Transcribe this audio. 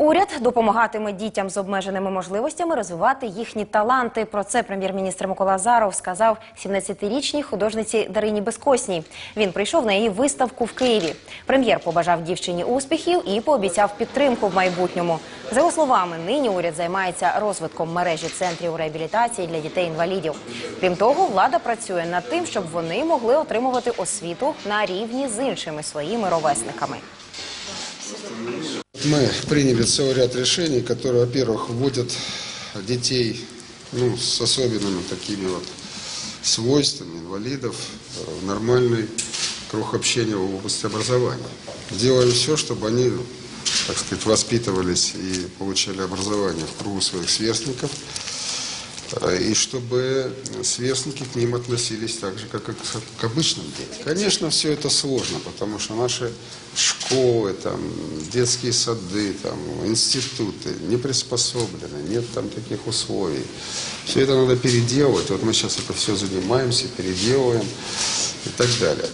Уряд допомагатиме дітям з обмеженими можливостями розвивати їхні таланти. Про це прем'єр-міністр Микола Азаров сказав 17-річній художниці Дарині Безкосній. Він прийшов на її виставку в Києві. Прем'єр побажав дівчині успіхів і пообіцяв підтримку в майбутньому. За його словами, нині уряд займається розвитком мережі центрів реабілітації для дітей-інвалідів. Крім того, влада працює над тим, щоб вони могли отримувати освіту на рівні з іншими своїми ровесниками. Мы приняли целый ряд решений, которые, во-первых, вводят детей ну, с особенными такими вот свойствами, инвалидов, э, в нормальный круг общения в области образования. Делаем все, чтобы они, так сказать, воспитывались и получали образование в кругу своих сверстников, э, и чтобы сверстники к ним относились так же, как и к обычным детям. Конечно, все это сложно, потому что наши школы, там, детские сады, там, институты не приспособлены, нет там таких условий. Все это надо переделывать. Вот мы сейчас это все занимаемся, переделываем и так далее.